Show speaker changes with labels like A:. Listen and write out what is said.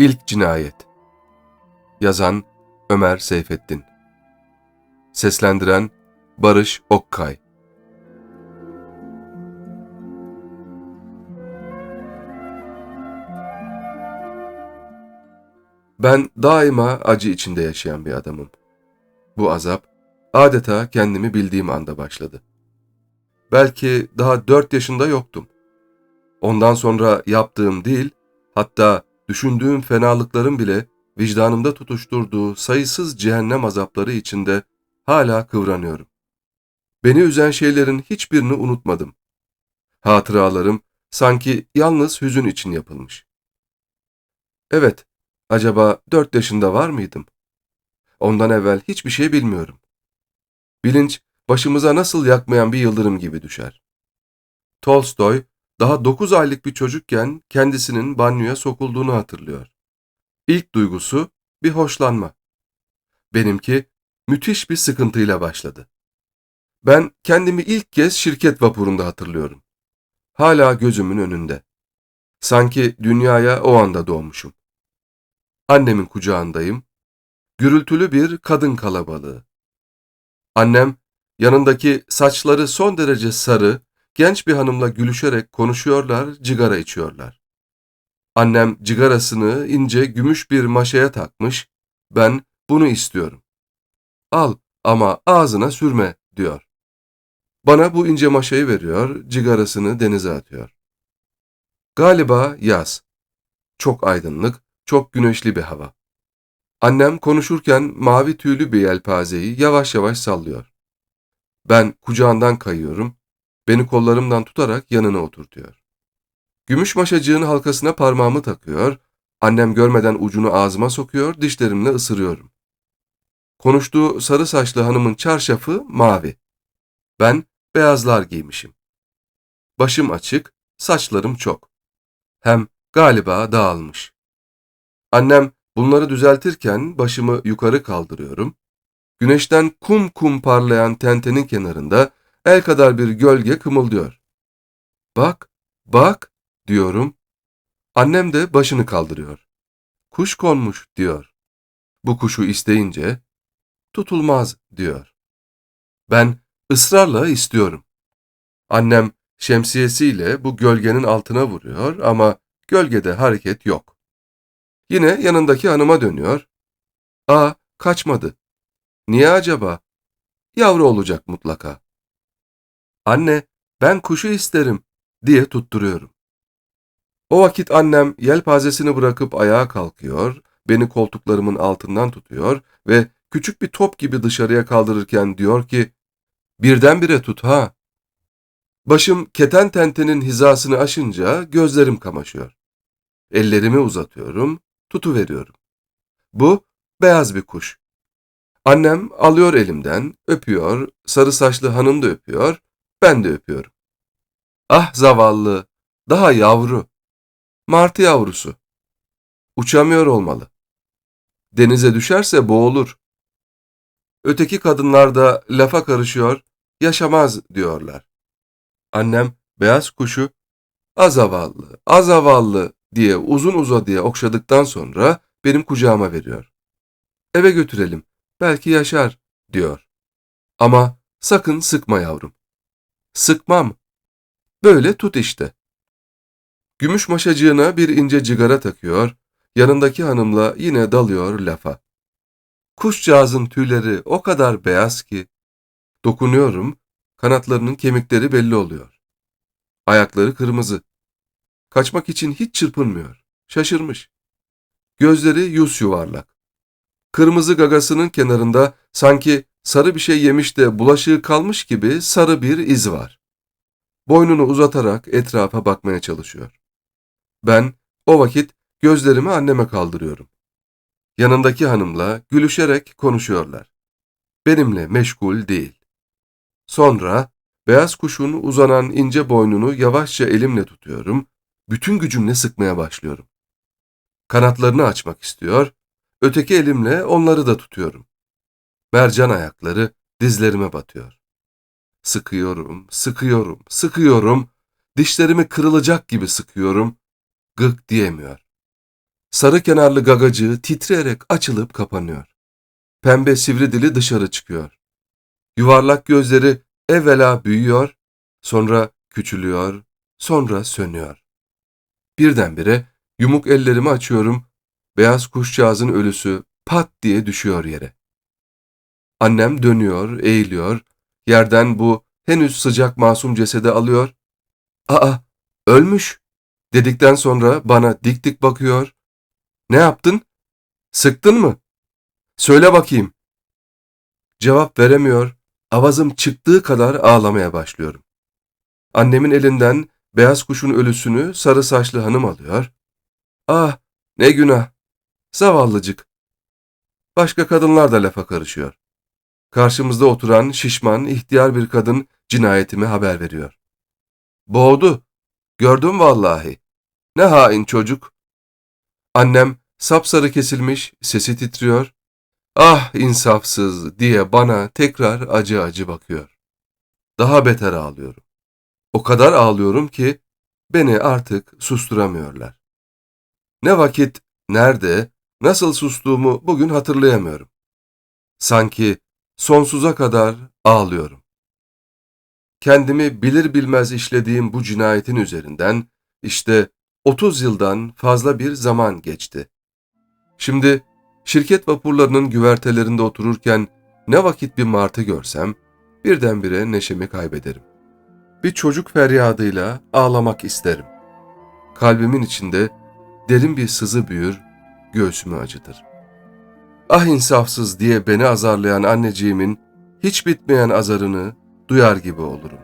A: İlk Cinayet Yazan Ömer Seyfettin Seslendiren Barış Okkay Ben daima acı içinde yaşayan bir adamım. Bu azap adeta kendimi bildiğim anda başladı. Belki daha dört yaşında yoktum. Ondan sonra yaptığım değil, hatta düşündüğüm fenalıkların bile vicdanımda tutuşturduğu sayısız cehennem azapları içinde hala kıvranıyorum. Beni üzen şeylerin hiçbirini unutmadım. Hatıralarım sanki yalnız hüzün için yapılmış. Evet, acaba dört yaşında var mıydım? Ondan evvel hiçbir şey bilmiyorum. Bilinç başımıza nasıl yakmayan bir yıldırım gibi düşer. Tolstoy, daha 9 aylık bir çocukken kendisinin banyoya sokulduğunu hatırlıyor. İlk duygusu bir hoşlanma. Benimki müthiş bir sıkıntıyla başladı. Ben kendimi ilk kez şirket vapurunda hatırlıyorum. Hala gözümün önünde. Sanki dünyaya o anda doğmuşum. Annemin kucağındayım. Gürültülü bir kadın kalabalığı. Annem yanındaki saçları son derece sarı, genç bir hanımla gülüşerek konuşuyorlar, cigara içiyorlar. Annem cigarasını ince gümüş bir maşaya takmış, ben bunu istiyorum. Al ama ağzına sürme diyor. Bana bu ince maşayı veriyor, cigarasını denize atıyor. Galiba yaz. Çok aydınlık, çok güneşli bir hava. Annem konuşurken mavi tüylü bir yelpazeyi yavaş yavaş sallıyor. Ben kucağından kayıyorum, beni kollarımdan tutarak yanına oturtuyor. Gümüş maşacığın halkasına parmağımı takıyor, annem görmeden ucunu ağzıma sokuyor, dişlerimle ısırıyorum. Konuştuğu sarı saçlı hanımın çarşafı mavi. Ben beyazlar giymişim. Başım açık, saçlarım çok. Hem galiba dağılmış. Annem bunları düzeltirken başımı yukarı kaldırıyorum. Güneşten kum kum parlayan tentenin kenarında el kadar bir gölge kımıldıyor. Bak, bak diyorum. Annem de başını kaldırıyor. Kuş konmuş diyor. Bu kuşu isteyince tutulmaz diyor. Ben ısrarla istiyorum. Annem şemsiyesiyle bu gölgenin altına vuruyor ama gölgede hareket yok. Yine yanındaki hanıma dönüyor. Aa, kaçmadı. Niye acaba? Yavru olacak mutlaka. Anne, ben kuşu isterim diye tutturuyorum. O vakit annem yelpazesini bırakıp ayağa kalkıyor, beni koltuklarımın altından tutuyor ve küçük bir top gibi dışarıya kaldırırken diyor ki, birdenbire tut ha. Başım keten tentenin hizasını aşınca gözlerim kamaşıyor. Ellerimi uzatıyorum, tutuveriyorum. Bu beyaz bir kuş. Annem alıyor elimden, öpüyor, sarı saçlı hanım da öpüyor, ben de öpüyorum. Ah zavallı, daha yavru. Martı yavrusu. Uçamıyor olmalı. Denize düşerse boğulur. Öteki kadınlar da lafa karışıyor, yaşamaz diyorlar. Annem beyaz kuşu azavallı, azavallı diye uzun uzadıya okşadıktan sonra benim kucağıma veriyor. Eve götürelim, belki yaşar diyor. Ama sakın sıkma yavrum. Sıkmam. Böyle tut işte. Gümüş maşacığına bir ince cigara takıyor, yanındaki hanımla yine dalıyor lafa. Kuşcağızın tüyleri o kadar beyaz ki, dokunuyorum, kanatlarının kemikleri belli oluyor. Ayakları kırmızı. Kaçmak için hiç çırpınmıyor, şaşırmış. Gözleri yüz yuvarlak. Kırmızı gagasının kenarında sanki sarı bir şey yemiş de bulaşığı kalmış gibi sarı bir iz var. Boynunu uzatarak etrafa bakmaya çalışıyor. Ben o vakit gözlerimi anneme kaldırıyorum. Yanındaki hanımla gülüşerek konuşuyorlar. Benimle meşgul değil. Sonra beyaz kuşun uzanan ince boynunu yavaşça elimle tutuyorum, bütün gücümle sıkmaya başlıyorum. Kanatlarını açmak istiyor, öteki elimle onları da tutuyorum. Mercan ayakları dizlerime batıyor. Sıkıyorum, sıkıyorum, sıkıyorum, dişlerimi kırılacak gibi sıkıyorum, gık diyemiyor. sarı kenarlı gagacığı titreyerek açılıp kapanıyor. Pembe sivri dili dışarı çıkıyor. Yuvarlak gözleri evvela büyüyor, sonra küçülüyor, sonra sönüyor. Birdenbire yumuk ellerimi açıyorum, beyaz kuşcağızın ölüsü pat diye düşüyor yere. Annem dönüyor, eğiliyor, yerden bu henüz sıcak masum cesedi alıyor. Aa, ölmüş dedikten sonra bana dik dik bakıyor. Ne yaptın? Sıktın mı? Söyle bakayım. Cevap veremiyor, avazım çıktığı kadar ağlamaya başlıyorum. Annemin elinden beyaz kuşun ölüsünü sarı saçlı hanım alıyor. Ah, ne günah. Zavallıcık. Başka kadınlar da lafa karışıyor. Karşımızda oturan şişman, ihtiyar bir kadın cinayetimi haber veriyor. Boğdu. Gördüm vallahi. Ne hain çocuk. Annem sapsarı kesilmiş, sesi titriyor. Ah insafsız diye bana tekrar acı acı bakıyor. Daha beter ağlıyorum. O kadar ağlıyorum ki beni artık susturamıyorlar. Ne vakit, nerede, nasıl sustuğumu bugün hatırlayamıyorum. Sanki sonsuza kadar ağlıyorum. Kendimi bilir bilmez işlediğim bu cinayetin üzerinden işte 30 yıldan fazla bir zaman geçti. Şimdi şirket vapurlarının güvertelerinde otururken ne vakit bir martı görsem birdenbire neşemi kaybederim. Bir çocuk feryadıyla ağlamak isterim. Kalbimin içinde derin bir sızı büyür, göğsümü acıtır. Ah insafsız diye beni azarlayan anneciğimin hiç bitmeyen azarını duyar gibi olurum.